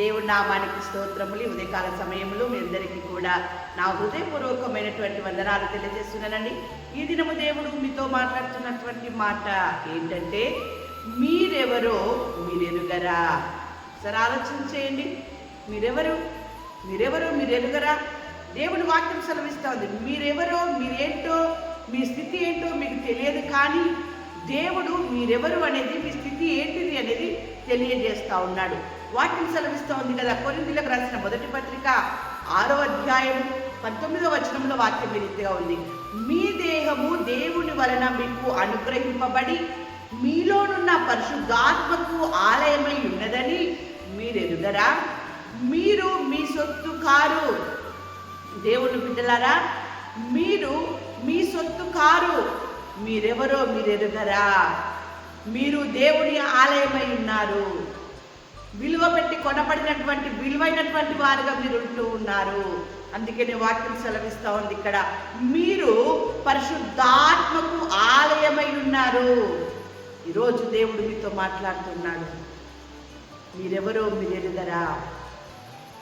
దేవుడి నామానికి స్తోత్రములు. ఈ ఉదయకాల సమయంలో మీ అందరికీ కూడా నా హృదయపూర్వకమైనటువంటి వందనాలు తెలియజేస్తున్నానండి. ఈ దినము దేవుడు మీతో మాట్లాడుతున్నటువంటి మాట ఏంటంటే మీరెవరో మీరెరుగరా? సరే ఆలోచన చేయండి. మీరెవరు? మీరెవరో మీరెరుగరా? దేవుడు వాక్యం సెలవిస్తా ఉంది. మీరెవరో మీరేంటో మీ స్థితి ఏంటో మీకు తెలియదు కానీ దేవుడు మీరెవరు అనేది మీ స్థితి ఏంటిది అనేది తెలియజేస్తా ఉన్నాడు. వాటిని సెలవిస్తూ ఉంది కదా కొరిందులకు రాసిన మొదటి పత్రిక ఆరో అధ్యాయం పంతొమ్మిదో వచనంలో వాక్యం ఈ ఉంది. మీ దేహము దేవుని వలన మీకు అనుగ్రహింపబడి మీలోనున్న పరిశుద్ధాత్మకు ఆలయమై ఉన్నదని మీరెరుగరా? మీరు మీ సొత్తు కారు. దేవుని బిడ్డలారా మీరు మీ సొత్తు కారు మీరెవరో మీరెరుగరా? మీరు దేవుని ఆలయమై ఉన్నారు. విలువ పెట్టి కొనబడినటువంటి విలువైనటువంటి వారుగా మీరు ఉంటూ ఉన్నారు. అందుకని వాక్యం సెలవిస్తా ఉంది ఇక్కడ. మీరు పరిశుద్ధాత్మకు ఆలయమై ఉన్నారు. ఈరోజు దేవుడు మీతో మాట్లాడుతున్నాడు. మీరెవరో మీరు ఎరుగరా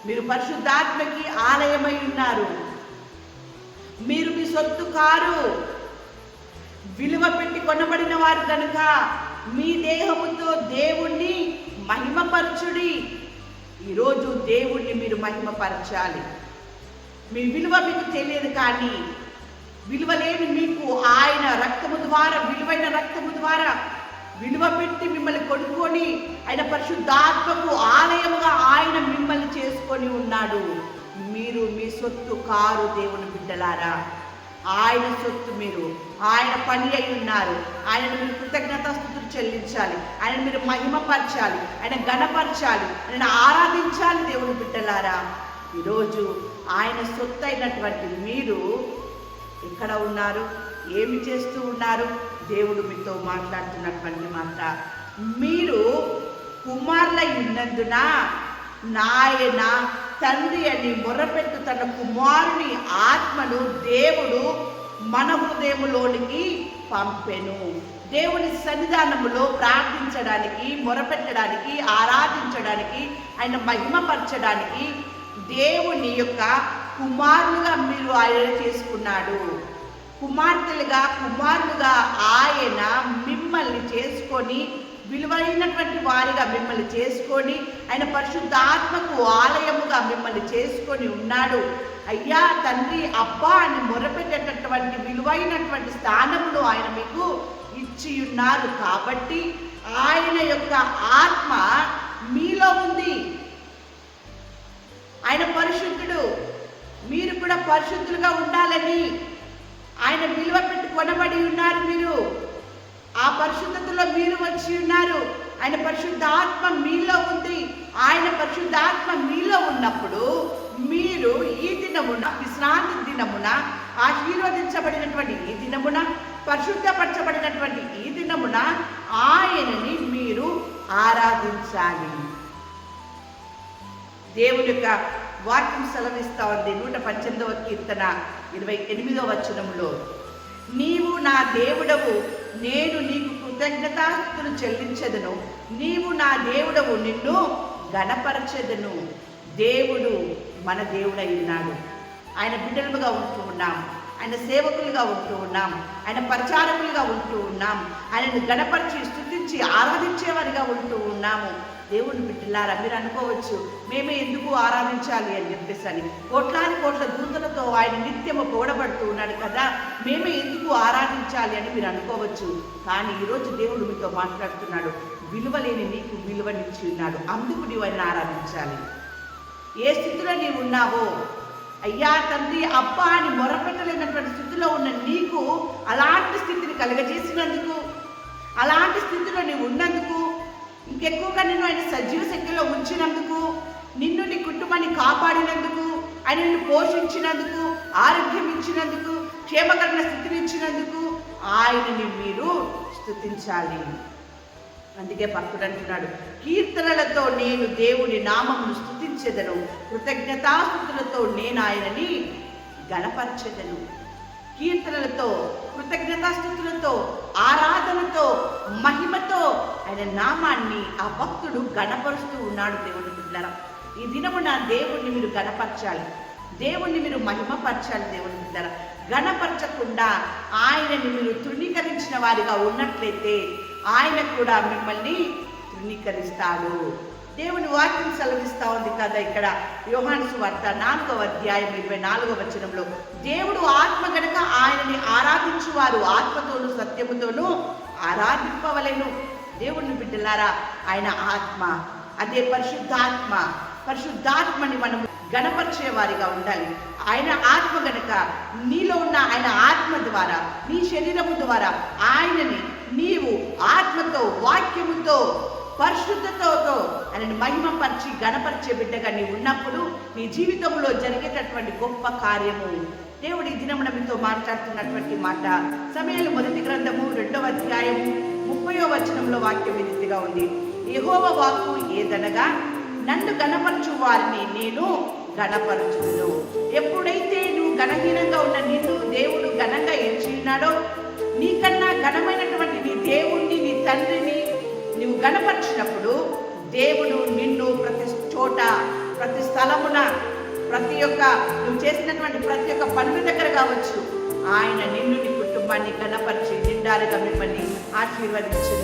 మీరు పరిశుద్ధాత్మకి ఆలయమై ఉన్నారు. మీరు మీ సొత్తు కారు. విలువ పెట్టి కొనబడిన వారు కనుక మీ దేహముతో దేవుణ్ణి మహిమపరచుడి. ఈరోజు దేవుణ్ణి మీరు మహిమపరచాలి. మీ విలువ మీకు తెలియదు కానీ విలువ లేని మీకు ఆయన రక్తము ద్వారా విలువైన రక్తము ద్వారా విలువ పెట్టి మిమ్మల్ని కొనుక్కొని ఆయన పరిశుద్ధాత్మకు ఆలయముగా ఆయన మిమ్మల్ని చేసుకొని ఉన్నాడు. మీరు మీ సొత్తు కారు దేవుని బిడ్డలారా. ఆయన సొత్తు మీరు. ఆయన పని అయి ఉన్నారు. ఆయన మీరు కృతజ్ఞతాస్థుతులు చెల్లించాలి. ఆయన మీరు మహిమపరచాలి. ఆయన గణపరచాలి ఆయన ఆరాధించాలి దేవుని బిడ్డలారా. ఈరోజు ఆయన సొత్తు అయినటువంటి మీరు ఎక్కడ ఉన్నారు? ఏమి చేస్తూ ఉన్నారు? దేవుడు మీతో మాట్లాడుతున్నటువంటి మాట. మీరు కుమారులై ఉన్నందున నాయన తండ్రి అని మొరపెట్టు తన కుమారుని ఆత్మను దేవుడు మన హృదయములోనికి పంపెను. దేవుని సన్నిధానములో ప్రార్థించడానికి మొరపెట్టడానికి ఆరాధించడానికి ఆయన మహిమపరచడానికి దేవుని యొక్క కుమారులుగా మీరు ఆయన చేసుకున్నాడు. కుమార్తెలుగా కుమారులుగా చేసుకొని విలువైనటువంటి వారిగా మిమ్మల్ని చేసుకొని ఆయన పరిశుద్ధాత్మకు ఆలయముగా మిమ్మల్ని చేసుకొని ఉన్నాడు. అయ్యా తండ్రి అబ్బా అని మొరపెట్టేటటువంటి విలువైనటువంటి స్థానమును ఆయన మీకు ఇచ్చి ఉన్నారు. కాబట్టి ఆయన యొక్క ఆత్మ మీలో ఉంది. ఆయన పరిశుద్ధుడు. మీరు కూడా పరిశుద్ధులుగా ఉండాలని ఆయన విలువ పెట్టి కొనబడి ఉన్నారు మీరు. ఆ పరిశుద్ధతలో మీరు వచ్చి ఉన్నారు. ఆయన పరిశుద్ధాత్మ మీలో ఉంది. ఆయన పరిశుద్ధాత్మ మీలో ఉన్నప్పుడు మీరు ఈ దినమున విశ్రాంతి దినమున ఆశీర్వదించబడినటువంటి ఈ దినమున పరిశుద్ధపరచబడినటువంటి ఈ దినమున ఆయనని మీరు ఆరాధించాలి. దేవుని యొక్క వాక్యం సెలవిస్తా ఉంది. నూట పద్దెనిమిదవ కీర్తన ఇరవై ఎనిమిదవ వచనంలో. నీవు నా దేవుడవు. నేను నీకు కృతజ్ఞతాస్తులు చెల్లించదను. నీవు నా దేవుడవు నిన్ను గణపరచెదను దేవుడు మన దేవుడై ఉన్నాడు ఆయన బిడ్డలుగా ఉంటూ ఉన్నాం. ఆయన సేవకులుగా ఉంటూ ఉన్నాం. ఆయన పరిచారకులుగా ఉంటూ ఉన్నాం. ఆయనను గణపరిచి స్థుతించి ఆరాధించేవారిగా ఉంటూ ఉన్నాము. దేవుని బిడ్డలారా మీరు అనుకోవచ్చు మేమే ఎందుకు ఆరాధించాలి అని చెప్పేసి అని కోట్లాది కోట్ల దూతలతో ఆయన నిత్యము పోడబడుతూ ఉన్నాడు కదా మేమే ఎందుకు ఆరాధించాలి అని మీరు అనుకోవచ్చు. కానీ ఈరోజు దేవుడు మీతో మాట్లాడుతున్నాడు విలువలేని నీకు విలువనిచ్చి ఉన్నాడు అందుకు నీవు ఆయన ఆరాధించాలి. ఏ స్థితిలో నీవు ఉన్నావో అయ్యా తండ్రి అబ్బా అని మొరపెట్టలేనటువంటి స్థితిలో ఉన్న నీకు అలాంటి స్థితిని కలగజేసినందుకు అలాంటి స్థితిలో నీవు ఉన్నందుకు ఇంకెక్కువగా నిన్ను ఆయన సజీవ శక్తిలో ఉంచినందుకు నిన్ను నీ కుటుంబాన్ని కాపాడినందుకు ఆయన నిన్ను పోషించినందుకు ఆరోగ్యం ఇచ్చినందుకు క్షేమకరమైన స్థితిని ఇచ్చినందుకు ఆయనని మీరు స్థుతించాలి అందుకే భక్తుడు అంటున్నాడు కీర్తనలతో నేను దేవుని నామమును స్థుతించెదను కృతజ్ఞతాస్థుతులతో నేను ఆయనని గణపరచెదను. కీర్తనలతో కృతజ్ఞతాస్థుతులతో ఆరాధనతో మహిమతో ఆయన నామాన్ని ఆ భక్తుడు గణపరుస్తూ ఉన్నాడు దేవుని బిడ్డలారా ఈ దినము నా దేవుణ్ణి మీరు గణపరచాలి. దేవుణ్ణి మీరు మహిమపరచాలి దేవుని బిడ్డరా గణపరచకుండా ఆయనని మీరు తృణీకరించిన వారిగా ఉన్నట్లయితే ఆయన కూడా మిమ్మల్ని తృణీకరిస్తాడు. దేవుని వాక్యం సెలవిస్తా ఉంది కదా ఇక్కడ. యోహాను వార్త నాలుగవ అధ్యాయం ఇరవై నాలుగవ వచనంలో. దేవుడు ఆత్మ గనక ఆయనని ఆరాధించువారు ఆత్మతోనూ సత్యముతోనూ ఆరాధింపవలేను. దేవుని బిడ్డలారా ఆయన ఆత్మ అదే పరిశుద్ధాత్మ. పరిశుద్ధాత్మని మనం గణపరిచే వారిగా ఉండాలి. ఆయన ఆత్మ గనక నీలో ఉన్న ఆయన ఆత్మ ద్వారా నీ శరీరము ద్వారా ఆయనని నీవు ఆత్మతో వాక్యముతో పరిశుద్ధతతో ఆయనని మహిమపరిచి గణపరిచే బిడ్డగా నీవు ఉన్నప్పుడు నీ జీవితంలో జరిగేటటువంటి గొప్ప కార్యము. దేవుడి దినమున మీతో మాట్లాడుతున్నటువంటి మాట. సమయాలు మొదటి గ్రంథము రెండవ అధ్యాయము ముప్పయో వచనంలో వాక్యం ఈ రీతిగా ఉంది. యహోవ వాక్కు ఏదనగా నన్ను గణపరచు వారిని నేను గణపరచును ఎప్పుడైతే నువ్వు గణహీనంగా ఉన్న నిన్ను దేవుడు ఘనంగా ఎంచున్నాడో నీకన్నా ఘనమైనటువంటి నీ దేవుణ్ణి నీ తండ్రిని నీవు గణపరిచినప్పుడు దేవుడు నిన్ను ప్రతి చోట ప్రతి స్థలమున ప్రతి ఒక్క నువ్వు చేసినటువంటి ప్రతి ఒక్క పనుల దగ్గర కావచ్చు. ఆయన నిన్ను నీ కుటుంబాన్ని గణపరిచి నిండారుగా మిమ్మల్ని ఆశీర్వదించిన